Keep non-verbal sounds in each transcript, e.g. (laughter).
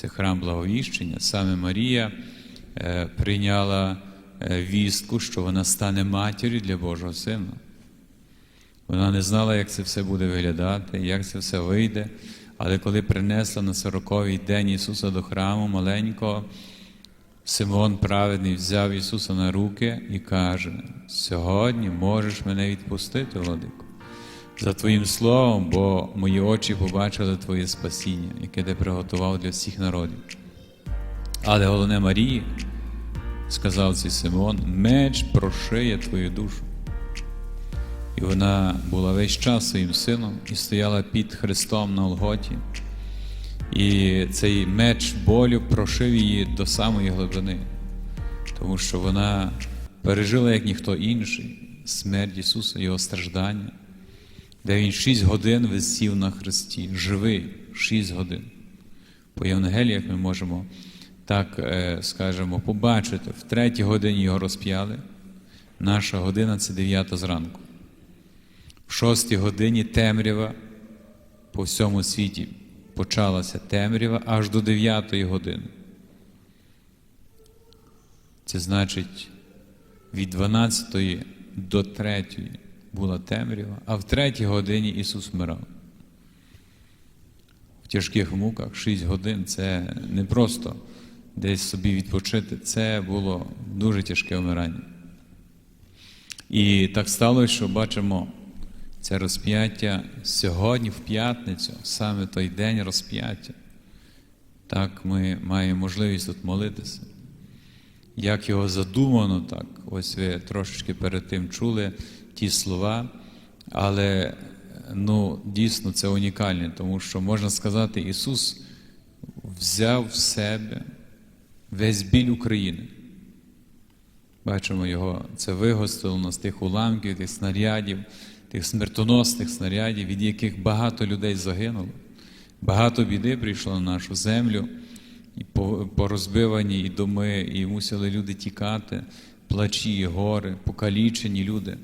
це храм благовіщення, саме Марія е, прийняла е, вістку, що вона стане матір'ю для Божого Сина. Вона не знала, як це все буде виглядати, як це все вийде. Але коли принесла на сороковий день Ісуса до храму маленького, Симон праведний взяв Ісуса на руки і каже: Сьогодні можеш мене відпустити, Владико, за Твоїм словом, бо мої очі побачили Твоє спасіння, яке ти приготував для всіх народів. Але головне Марії, сказав цей Симон, меч прошиє твою душу. І вона була весь час своїм сином і стояла під Христом на Олготі. І цей меч болю прошив її до самої глибини, тому що вона пережила, як ніхто інший, смерть Ісуса, Його страждання, де Він шість годин висів на Христі, живий шість годин. По Євангеліях ми можемо так, е, скажемо, побачити, в третій годині його розп'яли. Наша година це дев'ята зранку. В шостій годині темрява по всьому світі почалася темрява аж до дев'ятої години. Це значить, від 12 до 3 була темрява, а в третій годині Ісус вмирав. В тяжких муках 6 годин це не просто десь собі відпочити, це було дуже тяжке вмирання. І так сталося, що бачимо це розп'яття сьогодні, в п'ятницю, саме той день розп'яття. Так ми маємо можливість тут молитися. Як його задумано, так, ось ви трошечки перед тим чули ті слова, але ну, дійсно це унікальне, тому що можна сказати, Ісус взяв в себе весь біль України. Бачимо його, це вигостило з тих уламків, тих снарядів, тих смертоносних снарядів, від яких багато людей загинуло. Багато біди прийшло на нашу землю, і порозбивані і доми, і мусили люди тікати, плачі, гори, покалічені люди,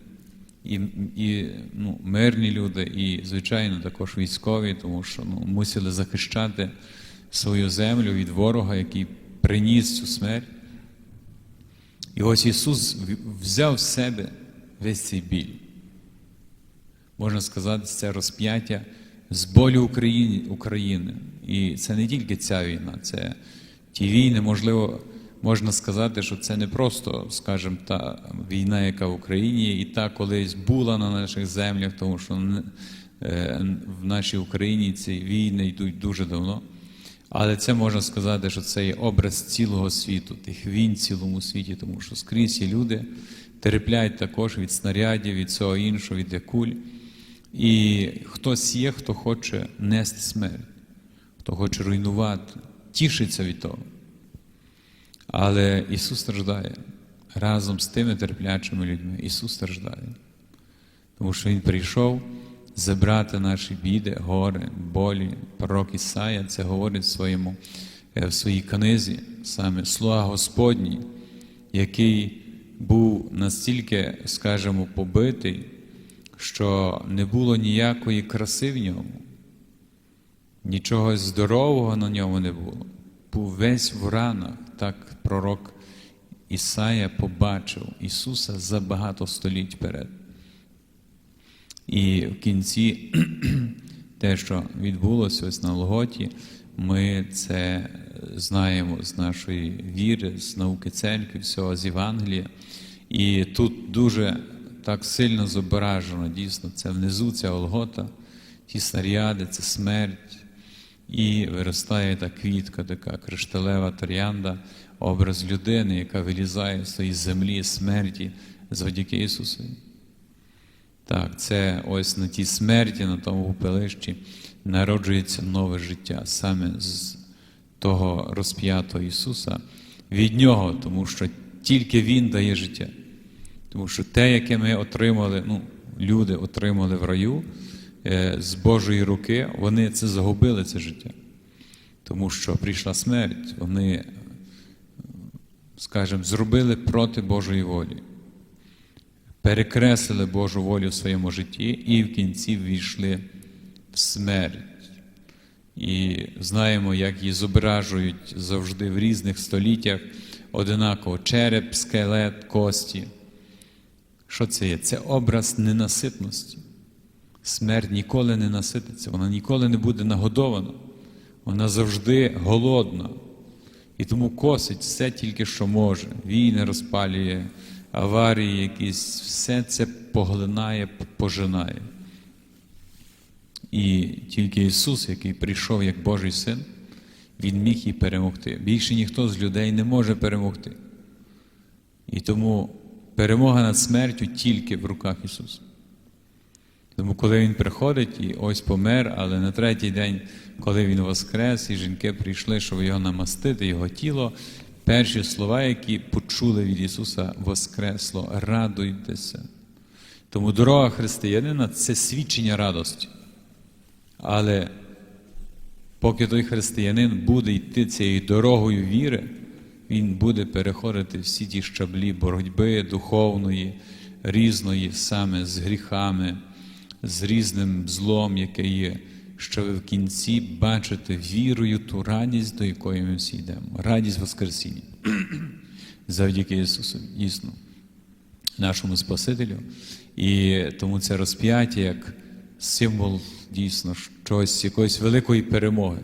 і і ну, мирні люди, і, звичайно, також військові, тому що ну, мусили захищати свою землю від ворога, який приніс цю смерть. І ось Ісус взяв в себе весь цей біль. Можна сказати, це розп'яття з болю України, України. І це не тільки ця війна, це ті війни, можливо, можна сказати, що це не просто, скажімо, та війна, яка в Україні, і та колись була на наших землях, тому що в нашій Україні ці війни йдуть дуже давно. Але це можна сказати, що це є образ цілого світу, тих війн цілому світі, тому що скрізь є люди терплять також від снарядів, від цього іншого, від якуль. І хтось є, хто хоче нести смерть, хто хоче руйнувати, тішиться від того. Але Ісус страждає разом з тими терплячими людьми. Ісус страждає. Тому що Він прийшов забрати наші біди, гори, болі. Пророк Ісая це говорить в, своєму, в своїй книзі, саме слуга Господній, який був настільки, скажімо, побитий, що не було ніякої краси в ньому, нічого здорового на ньому не було. Був весь в ранах, так пророк Ісая побачив Ісуса за багато століть вперед. І в кінці (clears throat) те, що відбулося ось на Лготі, ми це знаємо з нашої віри, з науки церкви, всього з Євангелія. І тут дуже так сильно зображено, дійсно, це внизу ця Олгота, ті снаряди, це смерть. І виростає та квітка, така кришталева троянда, образ людини, яка вилізає з своєї землі, смерті завдяки Ісусу. Так, це ось на тій смерті, на тому попелищі народжується нове життя саме з того розп'ятого Ісуса, від Нього, тому що тільки Він дає життя. Тому що те, яке ми отримали, ну, люди отримали в раю е, з Божої руки, вони це загубили, це життя. Тому що прийшла смерть, вони, скажімо, зробили проти Божої волі перекреслили Божу волю в своєму житті і в кінці ввійшли в смерть. І знаємо, як її зображують завжди в різних століттях одинаково череп, скелет, кості. Що це є? Це образ ненаситності. Смерть ніколи не насититься, вона ніколи не буде нагодована. Вона завжди голодна. І тому косить все тільки, що може. Війни розпалює, аварії якісь, все це поглинає, пожинає. І тільки Ісус, який прийшов як Божий син, Він міг її перемогти. Більше ніхто з людей не може перемогти. І тому перемога над смертю тільки в руках Ісуса. Тому, коли Він приходить і ось помер, але на третій день, коли Він воскрес, і жінки прийшли, щоб його намастити, його тіло, перші слова, які почули від Ісуса, Воскресло, радуйтеся. Тому дорога християнина це свідчення радості. Але поки той християнин буде йти цією дорогою віри, він буде переходити всі ті щаблі боротьби духовної, різної, саме з гріхами, з різним злом, яке є, що ви в кінці бачите вірою ту радість, до якої ми всі йдемо. Радість Воскресіння. (clears throat) Завдяки Ісусу, дійсно, нашому Спасителю. І тому це розп'яття як символ дійсно щось, якоїсь великої перемоги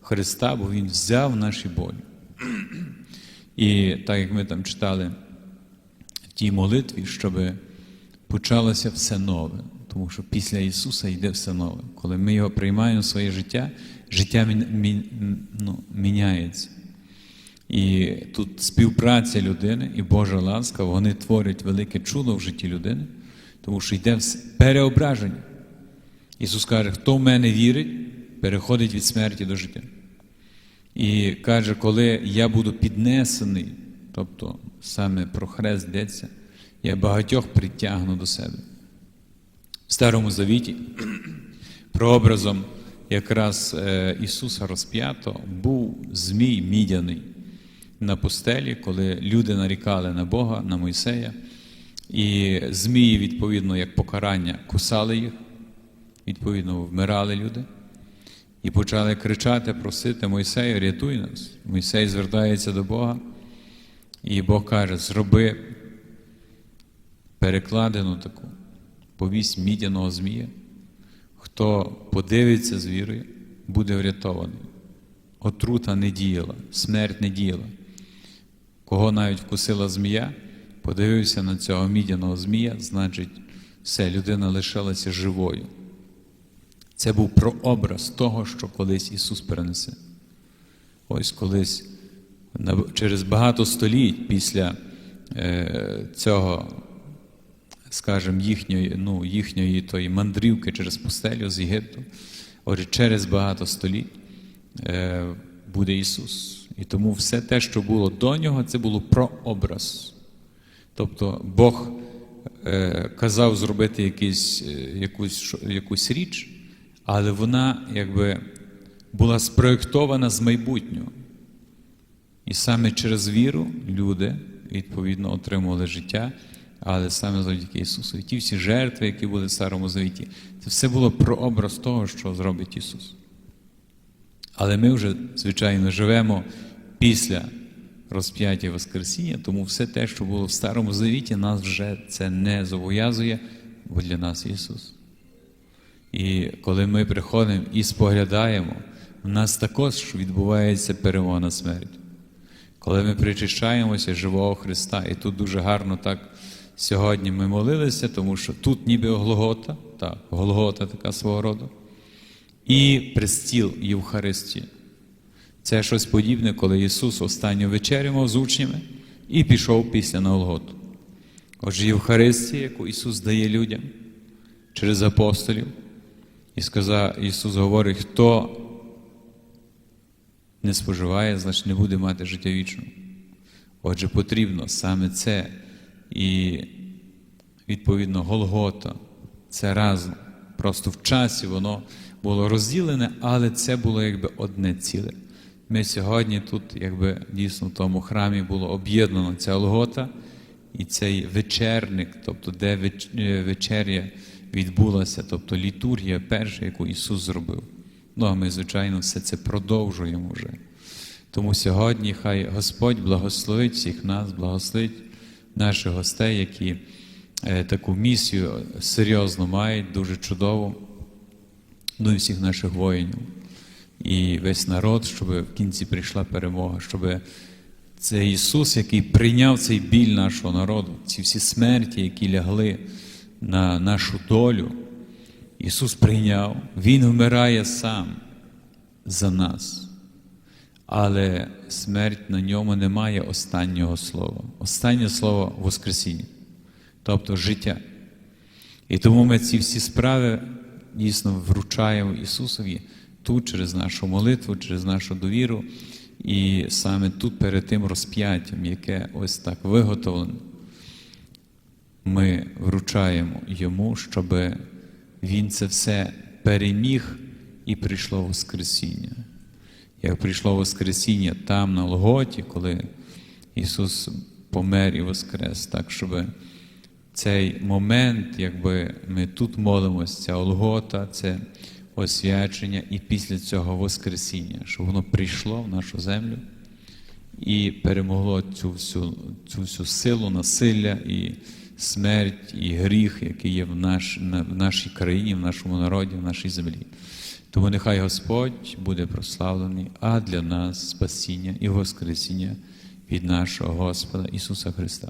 Христа, бо Він взяв наші болі. І так як ми там читали в тій молитві, щоб почалося все нове. Тому що після Ісуса йде все нове. Коли ми його приймаємо в своє життя, життя ну, міняється. І тут співпраця людини і Божа ласка, вони творять велике чудо в житті людини, тому що йде переображення. Ісус каже, хто в мене вірить, переходить від смерті до життя. І каже, коли я буду піднесений, тобто саме про хрест йдеться, я багатьох притягну до себе. В Старому Завіті, прообразом якраз е, Ісуса розп'ято, був Змій мідяний на пустелі, коли люди нарікали на Бога, на Мойсея, і змії, відповідно, як покарання, кусали їх відповідно, вмирали люди і почали кричати, просити Мойсею, рятуй нас. Мойсей звертається до Бога, і Бог каже: зроби перекладину таку, повість мідяного змія. Хто подивиться з вірою, буде врятований. Отрута не діяла, смерть не діяла. Кого навіть вкусила змія, подивився на цього мідяного змія, значить, все, людина лишилася живою. Це був прообраз того, що колись Ісус перенесе. Ось колись через багато століть після е, цього, скажімо, їхньої ну, їхньої тої мандрівки через пустелю з Єгипту, отже, через багато століть е, буде Ісус. І тому все те, що було до нього, це було прообраз. Тобто Бог е, казав зробити якийсь, якусь, якусь річ але вона якби була спроєктована з майбутнього. І саме через віру люди, відповідно, отримували життя, але саме завдяки Ісусу. І ті всі жертви, які були в Старому Завіті, це все було прообраз того, що зробить Ісус. Але ми вже, звичайно, живемо після розп'яття Воскресіння, тому все те, що було в Старому Завіті, нас вже це не зобов'язує, бо для нас Ісус. І коли ми приходимо і споглядаємо, у нас також відбувається перемога на смерть. Коли ми причищаємося живого Христа, і тут дуже гарно так сьогодні ми молилися, тому що тут ніби Голгота, так, Голгота така свого роду, і престіл Євхаристії. Це щось подібне, коли Ісус останню вечерю мав з учнями і пішов після на Голготу. Отже, Євхаристія, яку Ісус дає людям через апостолів. І сказав, Ісус говорить, хто не споживає, значить не буде мати життя вічного. Отже, потрібно саме це. І, відповідно, Голгота це разом. Просто в часі воно було розділене, але це було якби одне ціле. Ми сьогодні тут, якби дійсно в тому храмі було об'єднано ця Голгота і цей вечерник, тобто де вечеря відбулася, тобто літургія перша, яку Ісус зробив Ну, а ми, звичайно, все це продовжуємо вже. Тому сьогодні хай Господь благословить всіх нас, благословить наших гостей, які е, таку місію серйозно мають, дуже чудову, ну і всіх наших воїнів. І весь народ, щоб в кінці прийшла перемога, щоб це Ісус, який прийняв цей біль нашого народу, ці всі смерті, які лягли на нашу долю. Ісус прийняв, Він вмирає сам за нас. Але смерть на ньому не має останнього слова. Останнє слово Воскресіння, тобто життя. І тому ми ці всі справи дійсно вручаємо Ісусові тут, через нашу молитву, через нашу довіру. І саме тут перед тим розп'яттям, яке ось так виготовлено, ми вручаємо йому, щоб він це все переміг і прийшло Воскресіння. Як прийшло Воскресіння там, на Лготі, коли Ісус помер і воскрес, так щоб цей момент, якби ми тут молимося, ця Олгота, це освячення і після цього Воскресіння, щоб воно прийшло в нашу землю і перемогло цю всю, цю всю силу, насилля і смерть, і гріх, який є в, наш, в нашій країні, в нашому народі, в нашій землі. Тому нехай Господь буде прославлений, а для нас спасіння і Воскресіння від нашого Господа Ісуса Христа.